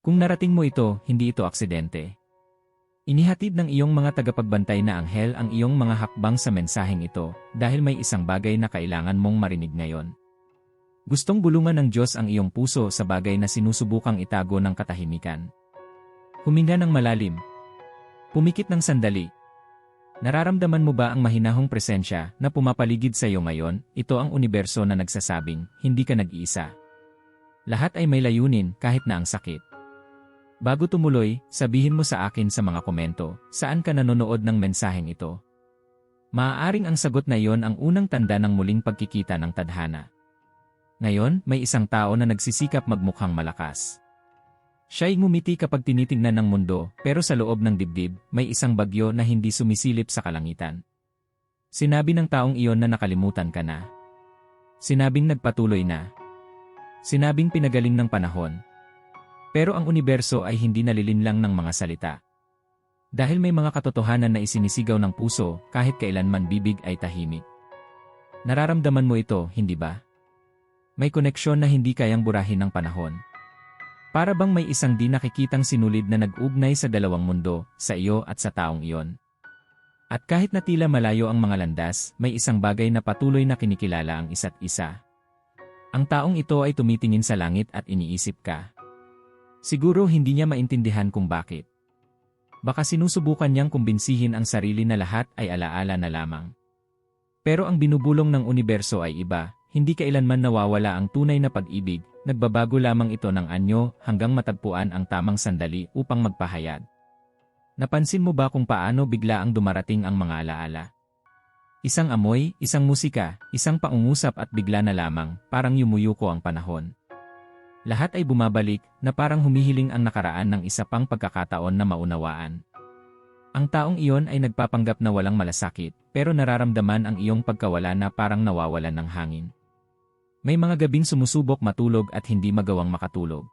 Kung narating mo ito, hindi ito aksidente. Inihatid ng iyong mga tagapagbantay na anghel ang iyong mga hakbang sa mensaheng ito dahil may isang bagay na kailangan mong marinig ngayon. Gustong bulungan ng Diyos ang iyong puso sa bagay na sinusubukang itago ng katahimikan. Huminga ng malalim. Pumikit ng sandali. Nararamdaman mo ba ang mahinahong presensya na pumapaligid sa iyo ngayon? Ito ang universo na nagsasabing, hindi ka nag-iisa. Lahat ay may layunin kahit na ang sakit. Bago tumuloy, sabihin mo sa akin sa mga komento, saan ka nanonood ng mensaheng ito? Maaaring ang sagot na iyon ang unang tanda ng muling pagkikita ng tadhana. Ngayon, may isang tao na nagsisikap magmukhang malakas. Siya'y ngumiti kapag tinitingnan ng mundo, pero sa loob ng dibdib, may isang bagyo na hindi sumisilip sa kalangitan. Sinabi ng taong iyon na nakalimutan ka na. Sinabing nagpatuloy na. Sinabing pinagaling ng panahon. Pero ang universo ay hindi nalilinlang ng mga salita. Dahil may mga katotohanan na isinisigaw ng puso kahit kailanman bibig ay tahimik. Nararamdaman mo ito, hindi ba? May koneksyon na hindi kayang burahin ng panahon. Para bang may isang di nakikitang sinulid na nag-ugnay sa dalawang mundo, sa iyo at sa taong iyon. At kahit na tila malayo ang mga landas, may isang bagay na patuloy na kinikilala ang isa't isa. Ang taong ito ay tumitingin sa langit at iniisip ka. Siguro hindi niya maintindihan kung bakit. Baka sinusubukan niyang kumbinsihin ang sarili na lahat ay alaala na lamang. Pero ang binubulong ng universo ay iba, hindi kailanman nawawala ang tunay na pag-ibig, nagbabago lamang ito ng anyo hanggang matagpuan ang tamang sandali upang magpahayag. Napansin mo ba kung paano bigla ang dumarating ang mga alaala? Isang amoy, isang musika, isang paungusap at bigla na lamang, parang yumuyuko ang panahon. Lahat ay bumabalik na parang humihiling ang nakaraan ng isa pang pagkakataon na maunawaan. Ang taong iyon ay nagpapanggap na walang malasakit, pero nararamdaman ang iyong pagkawala na parang nawawalan ng hangin. May mga gabing sumusubok matulog at hindi magawang makatulog.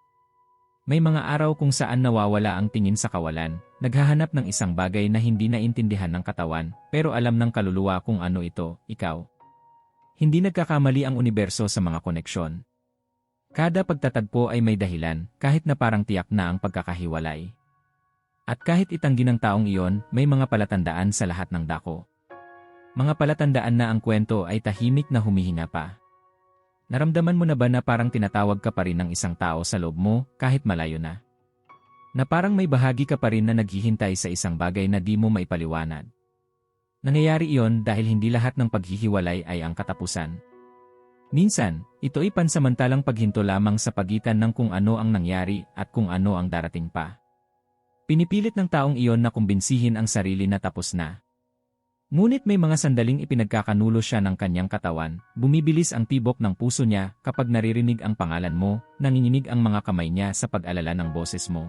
May mga araw kung saan nawawala ang tingin sa kawalan, naghahanap ng isang bagay na hindi naintindihan ng katawan, pero alam ng kaluluwa kung ano ito, ikaw. Hindi nagkakamali ang universo sa mga koneksyon. Kada pagtatagpo ay may dahilan, kahit na parang tiyak na ang pagkakahiwalay. At kahit itanggi ng taong iyon, may mga palatandaan sa lahat ng dako. Mga palatandaan na ang kwento ay tahimik na humihinga pa. Naramdaman mo na ba na parang tinatawag ka pa rin ng isang tao sa loob mo kahit malayo na? Na parang may bahagi ka pa rin na naghihintay sa isang bagay na di mo maipaliwanag. Nangyayari iyon dahil hindi lahat ng paghihiwalay ay ang katapusan. Minsan, ito ay pansamantalang paghinto lamang sa pagitan ng kung ano ang nangyari at kung ano ang darating pa. Pinipilit ng taong iyon na kumbinsihin ang sarili na tapos na. Ngunit may mga sandaling ipinagkakanulo siya ng kanyang katawan, bumibilis ang tibok ng puso niya kapag naririnig ang pangalan mo, nanginginig ang mga kamay niya sa pag-alala ng boses mo.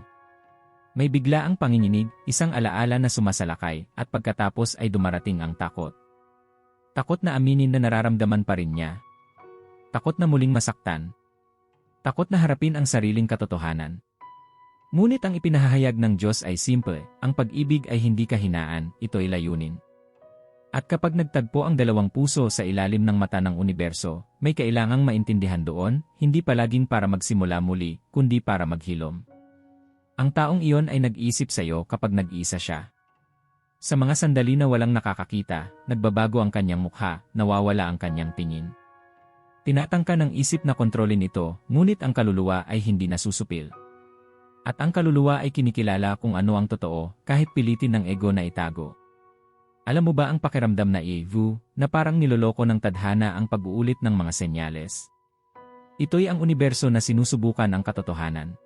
May bigla ang panginginig, isang alaala na sumasalakay, at pagkatapos ay dumarating ang takot. Takot na aminin na nararamdaman pa rin niya. Takot na muling masaktan. Takot na harapin ang sariling katotohanan. Ngunit ang ipinahahayag ng Diyos ay simple, ang pag-ibig ay hindi kahinaan, ito ay layunin. At kapag nagtagpo ang dalawang puso sa ilalim ng mata ng universo, may kailangang maintindihan doon, hindi palaging para magsimula muli, kundi para maghilom. Ang taong iyon ay nag-isip sa iyo kapag nag-iisa siya. Sa mga sandali na walang nakakakita, nagbabago ang kanyang mukha, nawawala ang kanyang tingin. Tinatangka ng isip na kontrolin ito, ngunit ang kaluluwa ay hindi nasusupil. At ang kaluluwa ay kinikilala kung ano ang totoo, kahit pilitin ng ego na itago. Alam mo ba ang pakiramdam na Evu, na parang niloloko ng tadhana ang pag-uulit ng mga senyales? Ito'y ang universo na sinusubukan ang katotohanan.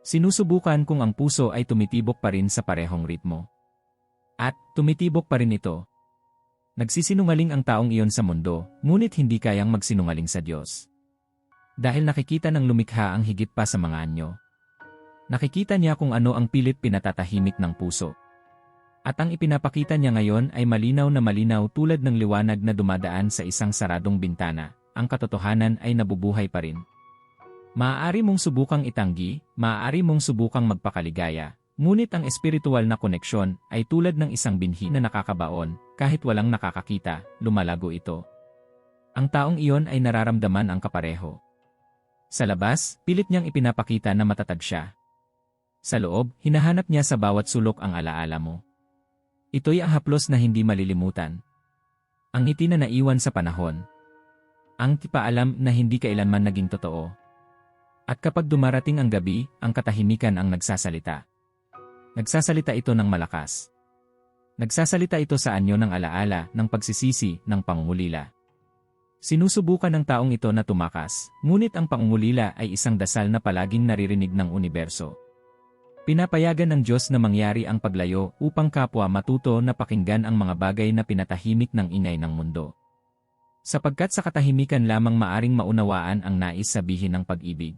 Sinusubukan kung ang puso ay tumitibok pa rin sa parehong ritmo. At, tumitibok pa rin ito. Nagsisinungaling ang taong iyon sa mundo, ngunit hindi kayang magsinungaling sa Diyos. Dahil nakikita ng lumikha ang higit pa sa mga anyo. Nakikita niya kung ano ang pilit pinatatahimik ng puso. At ang ipinapakita niya ngayon ay malinaw na malinaw tulad ng liwanag na dumadaan sa isang saradong bintana. Ang katotohanan ay nabubuhay pa rin. Maaari mong subukang itanggi, maaari mong subukang magpakaligaya, ngunit ang espiritual na koneksyon ay tulad ng isang binhi na nakakabaon, kahit walang nakakakita, lumalago ito. Ang taong iyon ay nararamdaman ang kapareho. Sa labas, pilit niyang ipinapakita na matatag siya. Sa loob, hinahanap niya sa bawat sulok ang alaala mo. Ito'y ang haplos na hindi malilimutan. Ang ngiti na naiwan sa panahon. Ang tipaalam na hindi kailanman naging totoo. At kapag dumarating ang gabi, ang katahimikan ang nagsasalita. Nagsasalita ito ng malakas. Nagsasalita ito sa anyo ng alaala, ng pagsisisi, ng pangungulila. Sinusubukan ng taong ito na tumakas, ngunit ang pangungulila ay isang dasal na palaging naririnig ng universo. Pinapayagan ng Diyos na mangyari ang paglayo upang kapwa matuto na pakinggan ang mga bagay na pinatahimik ng ingay ng mundo. Sapagkat sa katahimikan lamang maaring maunawaan ang nais sabihin ng pag-ibig.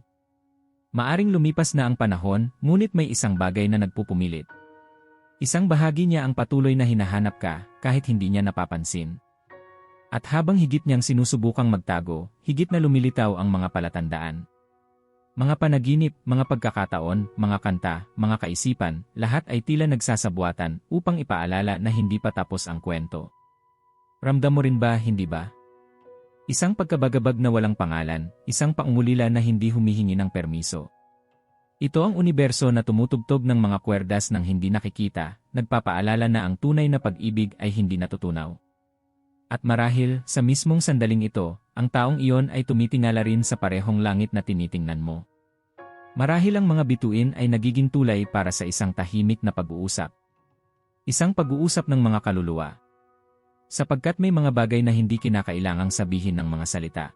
Maaring lumipas na ang panahon, ngunit may isang bagay na nagpupumilit. Isang bahagi niya ang patuloy na hinahanap ka, kahit hindi niya napapansin. At habang higit niyang sinusubukang magtago, higit na lumilitaw ang mga palatandaan. Mga panaginip, mga pagkakataon, mga kanta, mga kaisipan, lahat ay tila nagsasabuatan upang ipaalala na hindi pa tapos ang kwento. Ramdam mo rin ba, hindi ba? Isang pagkabagabag na walang pangalan, isang paungulila na hindi humihingi ng permiso. Ito ang universo na tumutugtog ng mga kwerdas ng hindi nakikita, nagpapaalala na ang tunay na pag-ibig ay hindi natutunaw. At marahil, sa mismong sandaling ito, ang taong iyon ay tumitingala rin sa parehong langit na tinitingnan mo. Marahil ang mga bituin ay nagiging tulay para sa isang tahimik na pag-uusap. Isang pag-uusap ng mga kaluluwa. Sapagkat may mga bagay na hindi kinakailangang sabihin ng mga salita.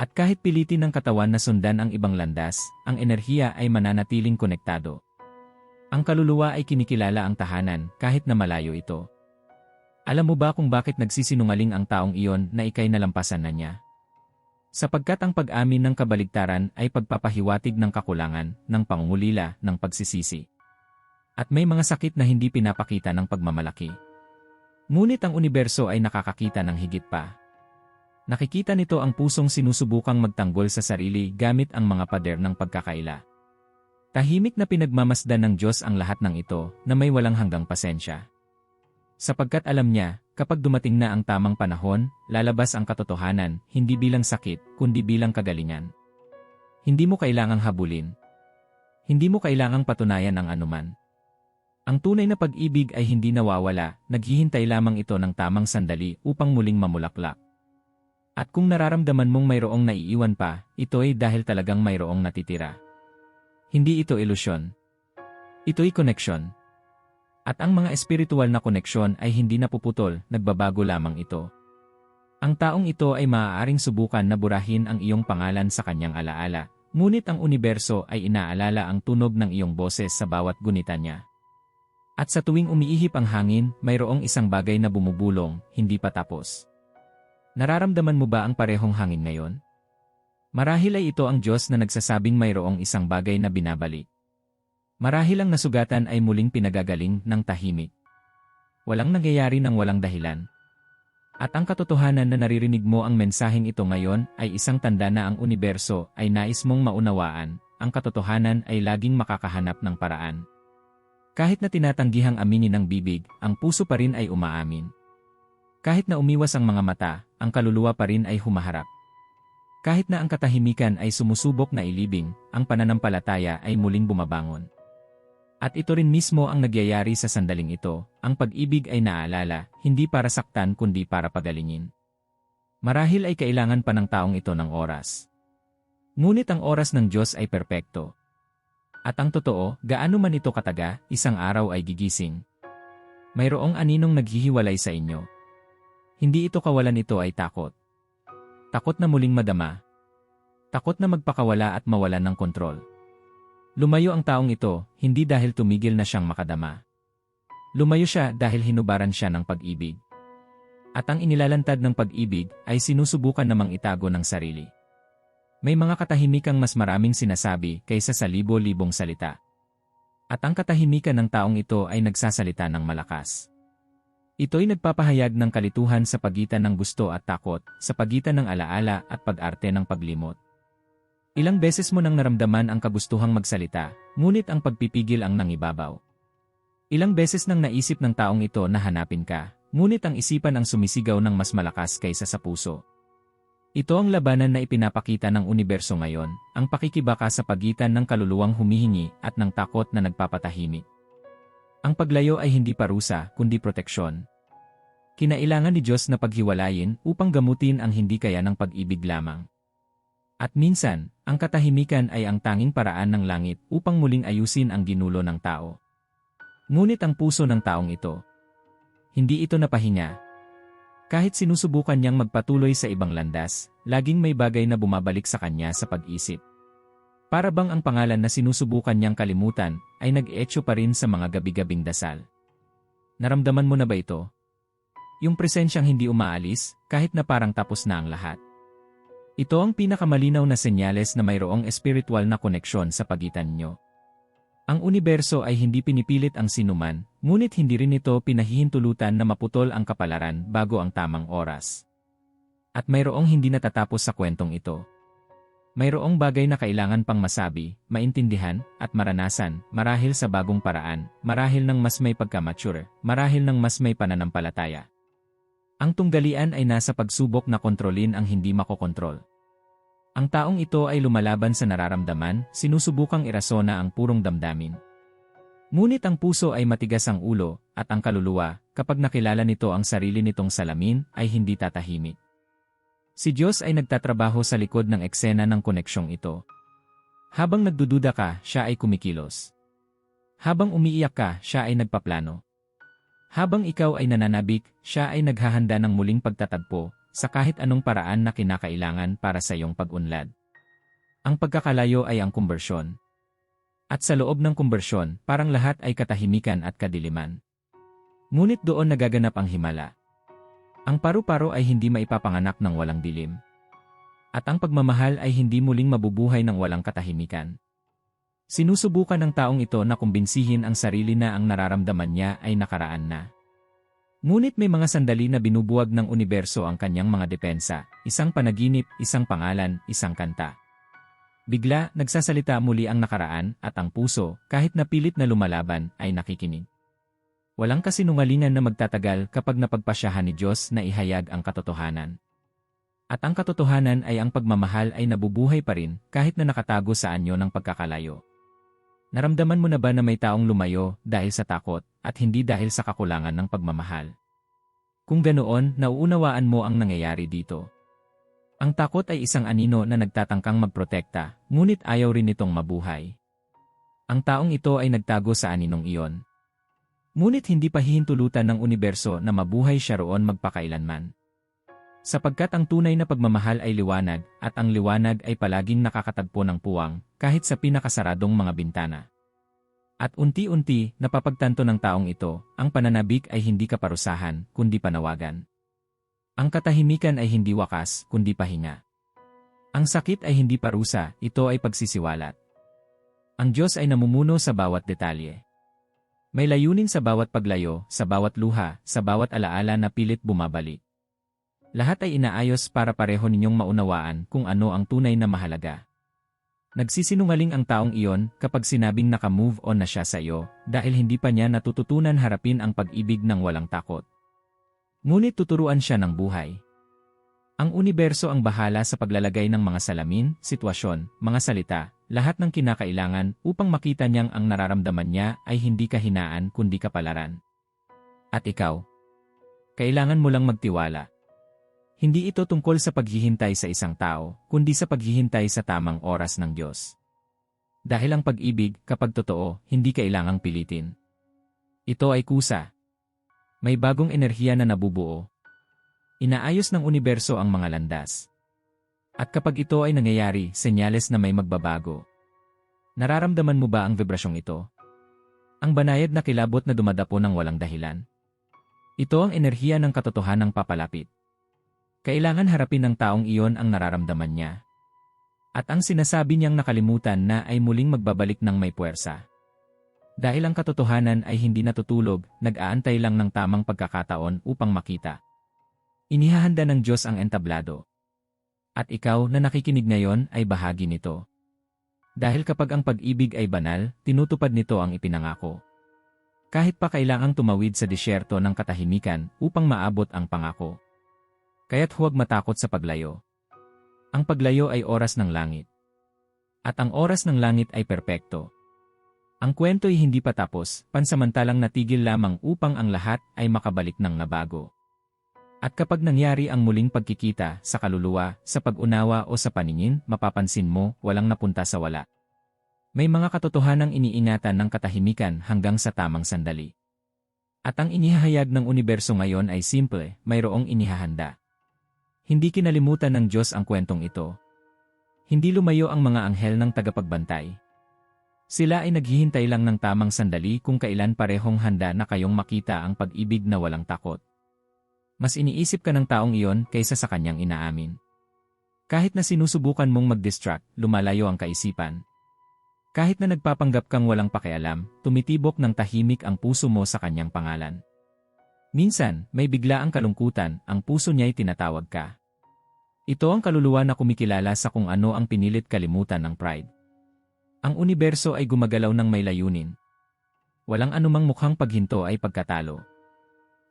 At kahit pilitin ng katawan na sundan ang ibang landas, ang enerhiya ay mananatiling konektado. Ang kaluluwa ay kinikilala ang tahanan kahit na malayo ito. Alam mo ba kung bakit nagsisinungaling ang taong iyon na ikay nalampasan na niya? Sapagkat ang pag-amin ng kabaligtaran ay pagpapahiwatig ng kakulangan, ng pangungulila, ng pagsisisi. At may mga sakit na hindi pinapakita ng pagmamalaki. Ngunit ang universo ay nakakakita ng higit pa. Nakikita nito ang pusong sinusubukang magtanggol sa sarili gamit ang mga pader ng pagkakaila. Tahimik na pinagmamasdan ng Diyos ang lahat ng ito na may walang hanggang pasensya. Sapagkat alam niya, kapag dumating na ang tamang panahon, lalabas ang katotohanan, hindi bilang sakit, kundi bilang kagalingan. Hindi mo kailangang habulin. Hindi mo kailangang patunayan ang anuman. Ang tunay na pag-ibig ay hindi nawawala, naghihintay lamang ito ng tamang sandali upang muling mamulaklak. At kung nararamdaman mong mayroong naiiwan pa, ito ay dahil talagang mayroong natitira. Hindi ito ilusyon. Ito'y koneksyon. At ang mga espiritual na koneksyon ay hindi napuputol, nagbabago lamang ito. Ang taong ito ay maaaring subukan na burahin ang iyong pangalan sa kanyang alaala, ngunit ang universo ay inaalala ang tunog ng iyong boses sa bawat gunita niya. At sa tuwing umiihip ang hangin, mayroong isang bagay na bumubulong, hindi pa tapos. Nararamdaman mo ba ang parehong hangin ngayon? Marahil ay ito ang Diyos na nagsasabing mayroong isang bagay na binabalik. Marahil ang nasugatan ay muling pinagagaling ng tahimik. Walang nangyayari ng walang dahilan. At ang katotohanan na naririnig mo ang mensaheng ito ngayon ay isang tanda na ang universo ay nais mong maunawaan, ang katotohanan ay laging makakahanap ng paraan. Kahit na tinatanggihang aminin ng bibig, ang puso pa rin ay umaamin. Kahit na umiwas ang mga mata, ang kaluluwa pa rin ay humaharap. Kahit na ang katahimikan ay sumusubok na ilibing, ang pananampalataya ay muling bumabangon. At ito rin mismo ang nagyayari sa sandaling ito, ang pag-ibig ay naalala, hindi para saktan kundi para pagalingin. Marahil ay kailangan pa ng taong ito ng oras. Ngunit ang oras ng Diyos ay perpekto. At ang totoo, gaano man ito kataga, isang araw ay gigising. Mayroong aninong naghihiwalay sa inyo. Hindi ito kawalan ito ay takot. Takot na muling madama. Takot na magpakawala at mawalan ng kontrol. Lumayo ang taong ito, hindi dahil tumigil na siyang makadama. Lumayo siya dahil hinubaran siya ng pag-ibig. At ang inilalantad ng pag-ibig ay sinusubukan namang itago ng sarili. May mga katahimikang mas maraming sinasabi kaysa sa libo-libong salita. At ang katahimikan ng taong ito ay nagsasalita ng malakas. Ito'y nagpapahayag ng kalituhan sa pagitan ng gusto at takot, sa pagitan ng alaala at pag-arte ng paglimot. Ilang beses mo nang naramdaman ang kagustuhang magsalita, ngunit ang pagpipigil ang nangibabaw. Ilang beses nang naisip ng taong ito na hanapin ka, ngunit ang isipan ang sumisigaw ng mas malakas kaysa sa puso. Ito ang labanan na ipinapakita ng universo ngayon, ang pakikibaka sa pagitan ng kaluluwang humihingi at ng takot na nagpapatahimik. Ang paglayo ay hindi parusa, kundi proteksyon. Kinailangan ni Diyos na paghiwalayin upang gamutin ang hindi kaya ng pag-ibig lamang. At minsan, ang katahimikan ay ang tanging paraan ng langit upang muling ayusin ang ginulo ng tao. Ngunit ang puso ng taong ito, hindi ito napahinga, kahit sinusubukan niyang magpatuloy sa ibang landas, laging may bagay na bumabalik sa kanya sa pag-isip. Para bang ang pangalan na sinusubukan niyang kalimutan ay nag-etcho pa rin sa mga gabi-gabing dasal. Naramdaman mo na ba ito? Yung presensyang hindi umaalis, kahit na parang tapos na ang lahat. Ito ang pinakamalinaw na senyales na mayroong espiritual na koneksyon sa pagitan nyo. Ang universo ay hindi pinipilit ang sinuman, ngunit hindi rin ito pinahihintulutan na maputol ang kapalaran bago ang tamang oras. At mayroong hindi natatapos sa kwentong ito. Mayroong bagay na kailangan pang masabi, maintindihan, at maranasan, marahil sa bagong paraan, marahil ng mas may pagkamature, marahil ng mas may pananampalataya. Ang tunggalian ay nasa pagsubok na kontrolin ang hindi makokontrol. Ang taong ito ay lumalaban sa nararamdaman, sinusubukang irasona ang purong damdamin. Ngunit ang puso ay matigas ang ulo, at ang kaluluwa, kapag nakilala nito ang sarili nitong salamin, ay hindi tatahimik. Si Diyos ay nagtatrabaho sa likod ng eksena ng koneksyong ito. Habang nagdududa ka, siya ay kumikilos. Habang umiiyak ka, siya ay nagpaplano. Habang ikaw ay nananabik, siya ay naghahanda ng muling pagtatagpo, sa kahit anong paraan na kinakailangan para sa iyong pag-unlad. Ang pagkakalayo ay ang kumbersyon. At sa loob ng kumbersyon, parang lahat ay katahimikan at kadiliman. Ngunit doon nagaganap ang himala. Ang paru-paro ay hindi maipapanganak ng walang dilim. At ang pagmamahal ay hindi muling mabubuhay ng walang katahimikan. Sinusubukan ng taong ito na kumbinsihin ang sarili na ang nararamdaman niya ay nakaraan na. Ngunit may mga sandali na binubuwag ng universo ang kanyang mga depensa, isang panaginip, isang pangalan, isang kanta. Bigla, nagsasalita muli ang nakaraan at ang puso, kahit napilit na lumalaban, ay nakikinig. Walang kasinungalingan na magtatagal kapag napagpasyahan ni Diyos na ihayag ang katotohanan. At ang katotohanan ay ang pagmamahal ay nabubuhay pa rin kahit na nakatago sa anyo ng pagkakalayo. Naramdaman mo na ba na may taong lumayo dahil sa takot at hindi dahil sa kakulangan ng pagmamahal? Kung ganoon, nauunawaan mo ang nangyayari dito. Ang takot ay isang anino na nagtatangkang magprotekta, ngunit ayaw rin itong mabuhay. Ang taong ito ay nagtago sa aninong iyon. Ngunit hindi pa hihintulutan ng universo na mabuhay siya roon magpakailanman. Sapagkat ang tunay na pagmamahal ay liwanag, at ang liwanag ay palaging nakakatagpo ng puwang, kahit sa pinakasaradong mga bintana. At unti-unti, napapagtanto ng taong ito, ang pananabik ay hindi kaparusahan, kundi panawagan. Ang katahimikan ay hindi wakas, kundi pahinga. Ang sakit ay hindi parusa, ito ay pagsisiwalat. Ang Diyos ay namumuno sa bawat detalye. May layunin sa bawat paglayo, sa bawat luha, sa bawat alaala na pilit bumabalik. Lahat ay inaayos para pareho ninyong maunawaan kung ano ang tunay na mahalaga. Nagsisinungaling ang taong iyon kapag sinabing naka-move on na siya sa iyo dahil hindi pa niya natututunan harapin ang pag-ibig ng walang takot. Ngunit tuturuan siya ng buhay. Ang universo ang bahala sa paglalagay ng mga salamin, sitwasyon, mga salita, lahat ng kinakailangan upang makita niyang ang nararamdaman niya ay hindi kahinaan kundi kapalaran. At ikaw? Kailangan mo lang magtiwala. Hindi ito tungkol sa paghihintay sa isang tao, kundi sa paghihintay sa tamang oras ng Diyos. Dahil ang pag-ibig, kapag totoo, hindi kailangang pilitin. Ito ay kusa. May bagong enerhiya na nabubuo. Inaayos ng universo ang mga landas. At kapag ito ay nangyayari, senyales na may magbabago. Nararamdaman mo ba ang vibrasyong ito? Ang banayad na kilabot na dumadapo ng walang dahilan. Ito ang enerhiya ng katotohanang papalapit. Kailangan harapin ng taong iyon ang nararamdaman niya. At ang sinasabi niyang nakalimutan na ay muling magbabalik ng may puwersa. Dahil ang katotohanan ay hindi natutulog, nag-aantay lang ng tamang pagkakataon upang makita. Inihahanda ng Diyos ang entablado. At ikaw na nakikinig ngayon ay bahagi nito. Dahil kapag ang pag-ibig ay banal, tinutupad nito ang ipinangako. Kahit pa kailangang tumawid sa disyerto ng katahimikan upang maabot ang pangako. Kaya't huwag matakot sa paglayo. Ang paglayo ay oras ng langit. At ang oras ng langit ay perpekto. Ang kwento'y hindi pa tapos, pansamantalang natigil lamang upang ang lahat ay makabalik ng nabago. At kapag nangyari ang muling pagkikita sa kaluluwa, sa pag-unawa o sa paningin, mapapansin mo, walang napunta sa wala. May mga katotohanang iniingatan ng katahimikan hanggang sa tamang sandali. At ang inihahayag ng universo ngayon ay simple, mayroong inihahanda. Hindi kinalimutan ng Diyos ang kwentong ito. Hindi lumayo ang mga anghel ng tagapagbantay. Sila ay naghihintay lang ng tamang sandali kung kailan parehong handa na kayong makita ang pag-ibig na walang takot. Mas iniisip ka ng taong iyon kaysa sa kanyang inaamin. Kahit na sinusubukan mong mag-distract, lumalayo ang kaisipan. Kahit na nagpapanggap kang walang pakialam, tumitibok ng tahimik ang puso mo sa kanyang pangalan. Minsan, may bigla ang kalungkutan, ang puso niya'y tinatawag ka. Ito ang kaluluwa na kumikilala sa kung ano ang pinilit kalimutan ng pride. Ang universo ay gumagalaw ng may layunin. Walang anumang mukhang paghinto ay pagkatalo.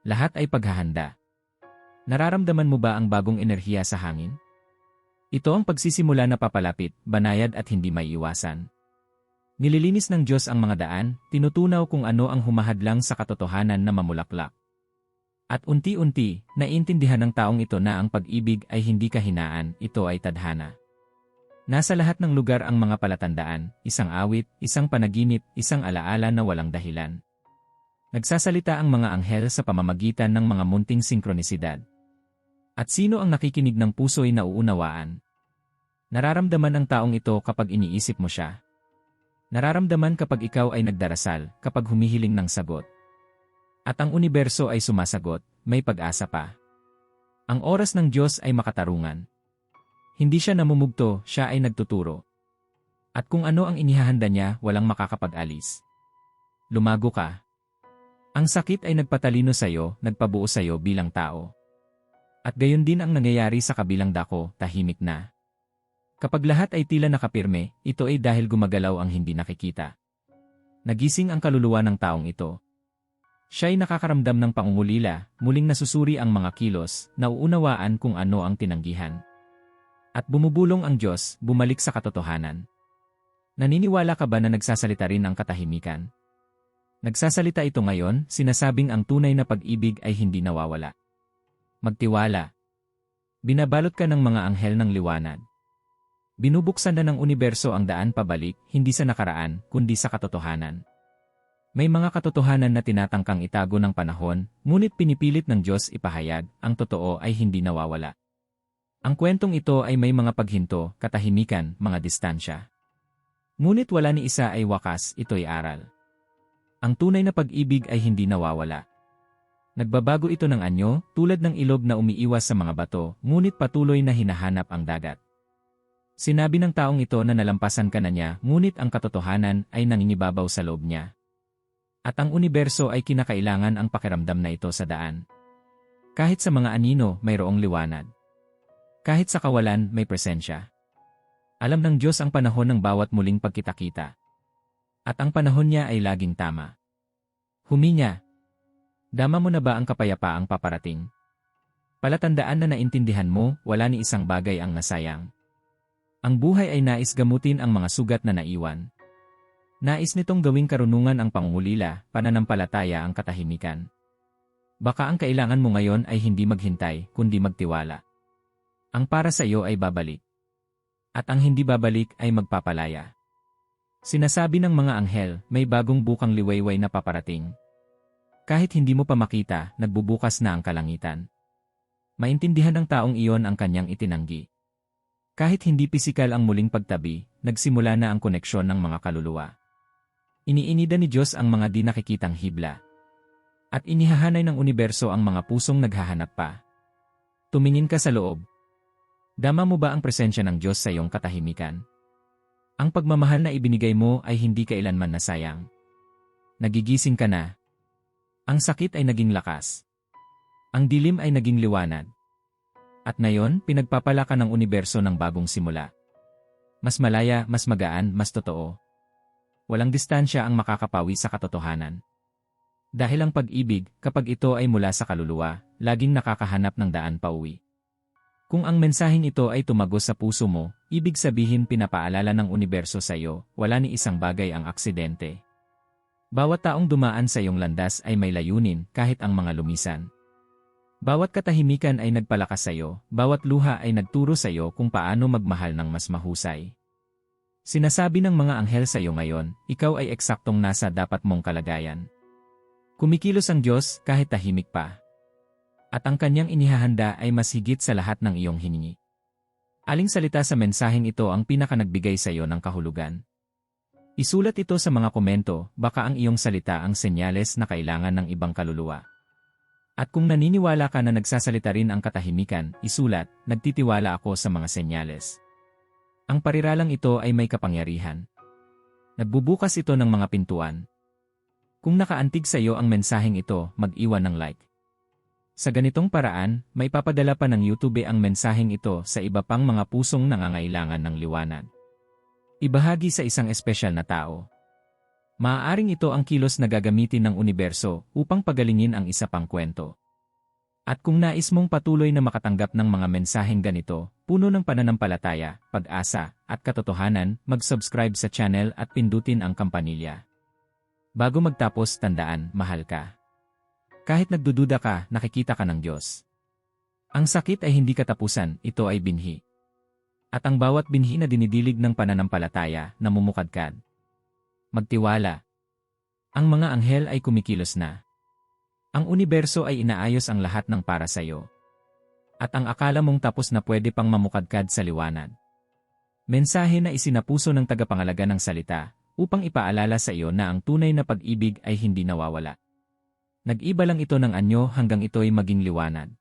Lahat ay paghahanda. Nararamdaman mo ba ang bagong enerhiya sa hangin? Ito ang pagsisimula na papalapit, banayad at hindi may iwasan. Nililinis ng Diyos ang mga daan, tinutunaw kung ano ang humahadlang sa katotohanan na mamulaklak. At unti-unti, naiintindihan ng taong ito na ang pag-ibig ay hindi kahinaan, ito ay tadhana. Nasa lahat ng lugar ang mga palatandaan, isang awit, isang panaginip, isang alaala na walang dahilan. Nagsasalita ang mga anghel sa pamamagitan ng mga munting sinkronisidad. At sino ang nakikinig ng puso'y nauunawaan? Nararamdaman ang taong ito kapag iniisip mo siya. Nararamdaman kapag ikaw ay nagdarasal, kapag humihiling ng sagot. At ang universo ay sumasagot, may pag-asa pa. Ang oras ng Diyos ay makatarungan. Hindi siya namumugto, siya ay nagtuturo. At kung ano ang inihahanda niya, walang makakapag-alis. Lumago ka. Ang sakit ay nagpatalino sa iyo, nagpabuo sa iyo bilang tao. At gayon din ang nangyayari sa kabilang dako, tahimik na. Kapag lahat ay tila nakapirme, ito ay dahil gumagalaw ang hindi nakikita. Nagising ang kaluluwa ng taong ito. Siya ay nakakaramdam ng pangungulila, muling nasusuri ang mga kilos, nauunawaan kung ano ang tinanggihan. At bumubulong ang Diyos, bumalik sa katotohanan. Naniniwala ka ba na nagsasalita rin ang katahimikan? Nagsasalita ito ngayon, sinasabing ang tunay na pag-ibig ay hindi nawawala. Magtiwala. Binabalot ka ng mga anghel ng liwanag. Binubuksan na ng universo ang daan pabalik, hindi sa nakaraan, kundi sa katotohanan. May mga katotohanan na tinatangkang itago ng panahon, ngunit pinipilit ng Diyos ipahayag, ang totoo ay hindi nawawala. Ang kwentong ito ay may mga paghinto, katahimikan, mga distansya. Ngunit wala ni isa ay wakas, ito'y aral. Ang tunay na pag-ibig ay hindi nawawala. Nagbabago ito ng anyo, tulad ng ilog na umiiwas sa mga bato, ngunit patuloy na hinahanap ang dagat. Sinabi ng taong ito na nalampasan ka na niya, ngunit ang katotohanan ay nangingibabaw sa loob niya. At ang universo ay kinakailangan ang pakiramdam na ito sa daan. Kahit sa mga anino, mayroong liwanag. Kahit sa kawalan, may presensya. Alam ng Diyos ang panahon ng bawat muling pagkita-kita. At ang panahon niya ay laging tama. Huminya, Dama mo na ba ang kapayapaang paparating? Palatandaan na naintindihan mo, wala ni isang bagay ang nasayang. Ang buhay ay nais gamutin ang mga sugat na naiwan. Nais nitong gawing karunungan ang pangungulila, pananampalataya ang katahimikan. Baka ang kailangan mo ngayon ay hindi maghintay, kundi magtiwala. Ang para sa iyo ay babalik. At ang hindi babalik ay magpapalaya. Sinasabi ng mga anghel, may bagong bukang liwayway na paparating. Kahit hindi mo pa makita, nagbubukas na ang kalangitan. Maintindihan ng taong iyon ang kanyang itinanggi. Kahit hindi pisikal ang muling pagtabi, nagsimula na ang koneksyon ng mga kaluluwa. Iniinida ni Diyos ang mga di nakikitang hibla. At inihahanay ng universo ang mga pusong naghahanap pa. Tumingin ka sa loob. Dama mo ba ang presensya ng Diyos sa iyong katahimikan? Ang pagmamahal na ibinigay mo ay hindi kailanman nasayang. Nagigising ka na, ang sakit ay naging lakas. Ang dilim ay naging liwanag. At ngayon, pinagpapala ka ng universo ng bagong simula. Mas malaya, mas magaan, mas totoo. Walang distansya ang makakapawi sa katotohanan. Dahil ang pag-ibig, kapag ito ay mula sa kaluluwa, laging nakakahanap ng daan pauwi. Kung ang mensaheng ito ay tumagos sa puso mo, ibig sabihin pinapaalala ng universo sa iyo, wala ni isang bagay ang aksidente. Bawat taong dumaan sa iyong landas ay may layunin kahit ang mga lumisan. Bawat katahimikan ay nagpalakas sa iyo, bawat luha ay nagturo sa iyo kung paano magmahal ng mas mahusay. Sinasabi ng mga anghel sa iyo ngayon, ikaw ay eksaktong nasa dapat mong kalagayan. Kumikilos ang Diyos kahit tahimik pa. At ang kanyang inihahanda ay mas higit sa lahat ng iyong hiningi. Aling salita sa mensaheng ito ang pinakanagbigay sa iyo ng kahulugan. Isulat ito sa mga komento, baka ang iyong salita ang senyales na kailangan ng ibang kaluluwa. At kung naniniwala ka na nagsasalita rin ang katahimikan, isulat, nagtitiwala ako sa mga senyales. Ang pariralang ito ay may kapangyarihan. Nagbubukas ito ng mga pintuan. Kung nakaantig sa iyo ang mensaheng ito, mag-iwan ng like. Sa ganitong paraan, may papadala pa ng YouTube ang mensaheng ito sa iba pang mga pusong nangangailangan ng liwanag. Ibahagi sa isang espesyal na tao. Maaaring ito ang kilos na gagamitin ng universo upang pagalingin ang isa pang kwento. At kung nais mong patuloy na makatanggap ng mga mensaheng ganito, puno ng pananampalataya, pag-asa, at katotohanan, mag-subscribe sa channel at pindutin ang kampanilya. Bago magtapos, tandaan, mahal ka. Kahit nagdududa ka, nakikita ka ng Diyos. Ang sakit ay hindi katapusan, ito ay binhi. At ang bawat binhi na dinidilig ng pananampalataya, namumukadkad. Magtiwala. Ang mga anghel ay kumikilos na. Ang universo ay inaayos ang lahat ng para sa iyo. At ang akala mong tapos na pwede pang mamukadkad sa liwanag. Mensahe na isinapuso ng tagapangalaga ng salita upang ipaalala sa iyo na ang tunay na pag-ibig ay hindi nawawala. Nag-iba lang ito ng anyo hanggang ito'y maging liwanag.